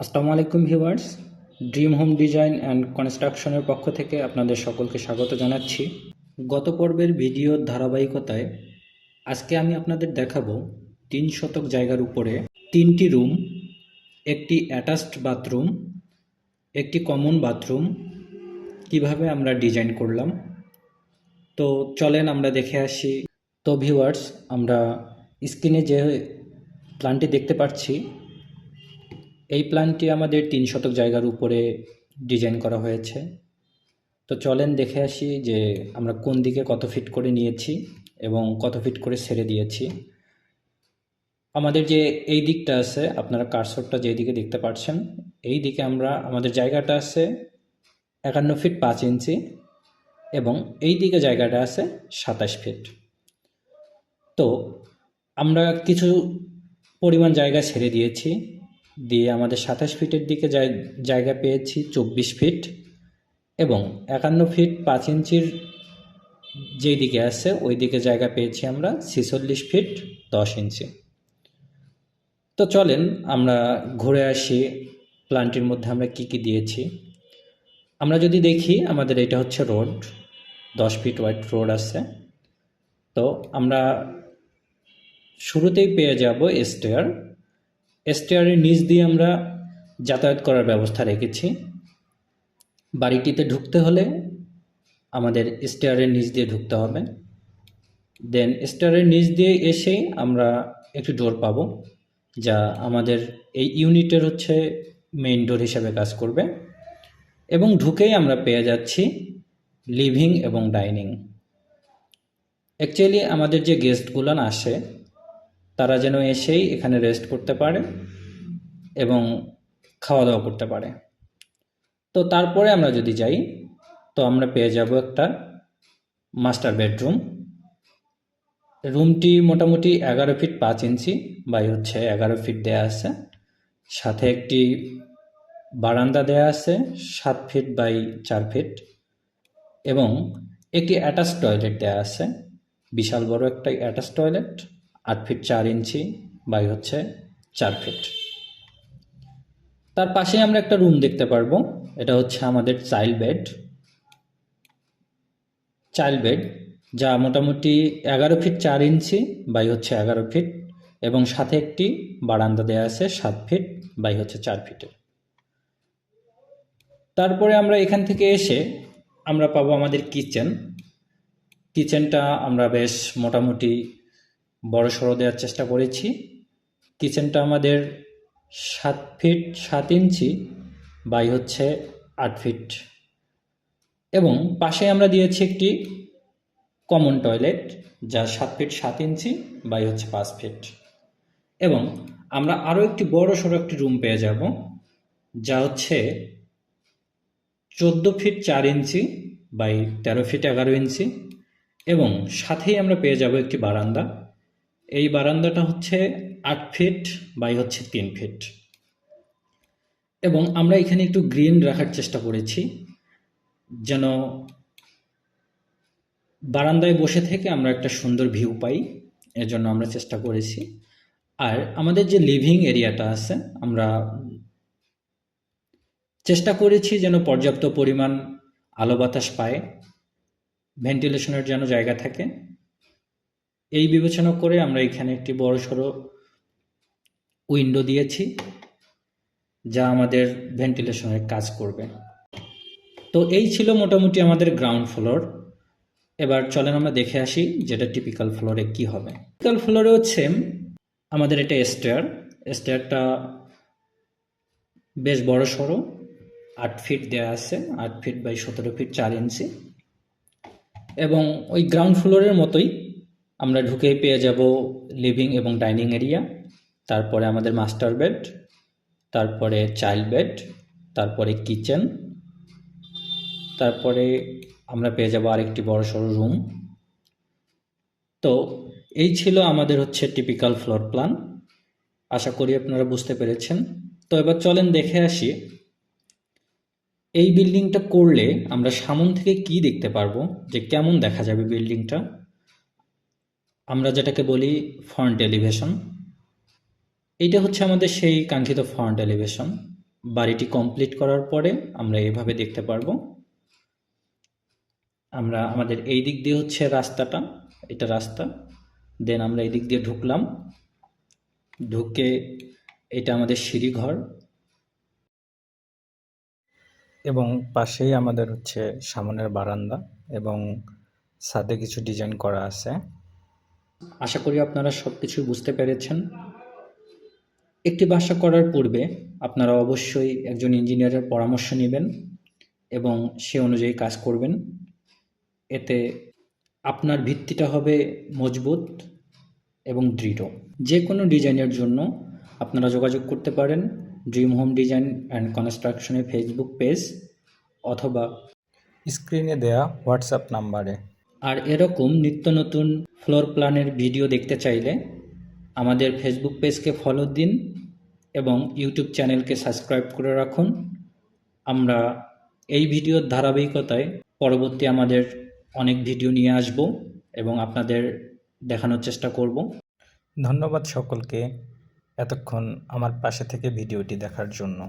আসসালামু আলাইকুম viewers, dream home design and কনস্ট্রাকশনের পক্ষ থেকে আপনাদের সকলকে স্বাগত জানাচ্ছি। গত পর্বের ভিডিওর ধারাবাহিকতায় আজকে আমি আপনাদের দেখাবো তিন শতক জায়গার উপরে তিনটি রুম, একটি অ্যাটাচড বাথরুম, একটি কমন বাথরুম, কীভাবে আমরা ডিজাইন করলাম। তো চলেন আমরা দেখে আসি। তো ভিউয়ার্স, আমরা স্ক্রিনে যে প্ল্যানটি দেখতে পাচ্ছি এই প্ল্যানটি আমাদের তিন শতক জায়গার উপরে ডিজাইন করা হয়েছে। তো চলেন দেখে আসি যে আমরা কোন দিকে কত ফিট করে নিয়েছি এবং কত ফিট করে ছেড়ে দিয়েছি। আমাদের যে এই দিকটা আছে, আপনারা কারসরটা যে দিকে দেখতে পাচ্ছেন এই দিকে আমরা, আমাদের জায়গাটা আছে একান্ন ফিট পাঁচ ইঞ্চি এবং এই দিকে জায়গাটা আছে সাতাশ ফিট। তো আমরা কিছু পরিমাণ জায়গা ছেড়ে দিয়েছি। দিয়ে আমাদের সাতাশ ফিটের দিকে জায়- জায়গা পেয়েছি, চব্বিশ ফিট এবং একান্ন ফিট পাঁচ ইঞ্চির যেই দিকে আছে, ওই দিকে জায়গা পেয়েছি আমরা ছেচল্লিশ ফিট দশ ইঞ্চি। তো চলেন আমরা ঘুরে আসি প্ল্যান্টের মধ্যে আমরা কি কি দিয়েছি। আমরা যদি দেখি আমাদের এটা হচ্ছে রোড, দশ ফিট ওয়াইড রোড আছে। তো আমরা শুরুতেই পেয়ে যাব স্টেয়ার স্টেয়ারের নিচ দিয়ে আমরা যাতায়াত করার ব্যবস্থা রেখেছি। বাড়িটিতে ঢুকতে হলে আমাদের স্টেয়ারের নিচ দিয়ে ঢুকতে হবে। দেন স্টেয়ারের নিচ দিয়ে এসেই আমরা একটি ডোর পাবো, যা আমাদের এই ইউনিটের হচ্ছে মেইন ডোর হিসাবে কাজ করবে। এবং ঢুকেই আমরা পেয়ে যাচ্ছি লিভিং এবং ডাইনিং অ্যাকচুয়ালি আমাদের যে গেস্টগুলো আসে তারা যেন এসেই এখানে রেস্ট করতে পারে এবং খাওয়া দাওয়া করতে পারে। তো তারপরে আমরা যদি যাই, তো আমরা পেয়ে যাব একটা মাস্টার বেডরুম রুমটি মোটামুটি এগারো ফিট পাঁচ ইঞ্চি বাই হচ্ছে এগারো ফিট দেয়া আছে। সাথে একটি বারান্দা দেয়া আছে, সাত ফিট বাই চার ফিট এবং একটি অ্যাটাচ টয়লেট দেয়া আছে, বিশাল বড় একটা অ্যাটাচ টয়লেট আট ফিট চার ইঞ্চি বাই হচ্ছে চার ফিট তার পাশে আমরা একটা রুম দেখতে পারব। এটা হচ্ছে আমাদের চাইল্ড বেড চাইল্ড বেড যা মোটামুটি এগারো ফিট চার ইঞ্চি বাই হচ্ছে এগারো ফিট এবং সাথে একটি বারান্দা দেওয়া আছে সাত ফিট বাই হচ্ছে চার ফিটের তারপরে আমরা এখান থেকে এসে আমরা পাবো আমাদের কিচেন কিচেনটা আমরা বেশ মোটামুটি বড় সড়ো দেওয়ার চেষ্টা করেছি। কিচেনটা আমাদের সাত ফিট সাত ইঞ্চি বাই হচ্ছে আট ফিট এবং পাশে আমরা দিয়েছি একটি কমন টয়লেট যা সাত ফিট সাত ইঞ্চি বাই হচ্ছে পাঁচ ফিট এবং আমরা আরও একটি বড় সড়ো একটি রুম পেয়ে যাব, যা হচ্ছে চোদ্দ ফিট চার ইঞ্চি বাই তেরো ফিট এগারো ইঞ্চি। এবং সাথেই আমরা পেয়ে যাব একটি বারান্দা। এই বারান্দাটা হচ্ছে আট ফিট বাই হচ্ছে তিন ফিট এবং আমরা এখানে একটু গ্রিন রাখার চেষ্টা করেছি, যেন বারান্দায় বসে থেকে আমরা একটা সুন্দর ভিউ পাই এর জন্য আমরা চেষ্টা করেছি। আর আমাদের যে লিভিং এরিয়াটা আছে, আমরা চেষ্টা করেছি যেন পর্যাপ্ত পরিমাণ আলো বাতাস পায় ভেন্টিলেশনের যেন জায়গা থাকে। এই বিবেচনা করে আমরা এখানে একটি বড় সড়ো উইন্ডো দিয়েছি, যা আমাদের ভেন্টিলেশনের কাজ করবে। তো এই ছিল মোটামুটি আমাদের গ্রাউন্ড ফ্লোর এবার চলেন আমরা দেখে আসি যেটা টিপিক্যাল ফ্লোরে কি হবে। টিপিক্যাল ফ্লোরে হচ্ছে আমাদের এটা স্টেয়ার স্টেয়ারটা বেশ বড় সড়ো, আট ফিট দেওয়া আছে, আট ফিট বাই সতেরো ফিট চার ইঞ্চি এবং ওই গ্রাউন্ড ফ্লোরের মতোই আমরা ঢুকেই পেয়ে যাব লিভিং এবং ডাইনিং এরিয়া তারপরে আমাদের মাস্টার বেড তারপরে চাইল্ড বেড তারপরে কিচেন তারপরে আমরা পেয়ে যাব আরেকটি বড় সড়ো রুম তো এই ছিল আমাদের হচ্ছে টিপিক্যাল ফ্লোর প্ল্যান আশা করি আপনারা বুঝতে পেরেছেন। তো এবার চলেন দেখে আসি, এই বিল্ডিংটা করলে আমরা সামন থেকে কি দেখতে পারব? যে কেমন দেখা যাবে বিল্ডিংটা আমরা যেটাকে বলি ফ্রন্ট এলিভেশন এইটা হচ্ছে আমাদের সেই কাঙ্ক্ষিত ফ্রন্ট এলিভেশন বাড়িটি কমপ্লিট করার পরে আমরা এভাবে দেখতে পারব। আমরা, আমাদের এই দিক দিয়ে হচ্ছে রাস্তাটা, এটা রাস্তা। দেন আমরা এই দিক দিয়ে ঢুকলাম। ঢুকে এটা আমাদের সিঁড়িঘর। এবং পাশেই আমাদের হচ্ছে সামনের বারান্দা এবং সাথে কিছু ডিজাইন করা আছে। আশা করি আপনারা সব কিছু বুঝতে পেরেছেন। একটি বাসা করার পূর্বে আপনারা অবশ্যই একজন ইঞ্জিনিয়ারের পরামর্শ নেবেন এবং সে অনুযায়ী কাজ করবেন। এতে আপনার ভিত্তিটা হবে মজবুত এবং দৃঢ়। যে কোনো ডিজাইনের জন্য আপনারা যোগাযোগ করতে পারেন ড্রিম হোম ডিজাইন অ্যান্ড কনস্ট্রাকশনের ফেসবুক পেজ অথবা স্ক্রিনে দেয়া হোয়াটসঅ্যাপ নাম্বারে। আর এরকম নিত্য নতুন ফ্লোর প্ল্যানের ভিডিও দেখতে চাইলে আমাদের ফেসবুক পেজকে ফলো দিন এবং ইউটিউব চ্যানেলকে সাবস্ক্রাইব করে রাখুন। আমরা এই ভিডিওর ধারাবাহিকতায় পরবর্তী আমাদের অনেক ভিডিও নিয়ে আসব এবং আপনাদের দেখানোর চেষ্টা করব। ধন্যবাদ সকলকে এতক্ষণ আমার পাশে থেকে ভিডিওটি দেখার জন্য।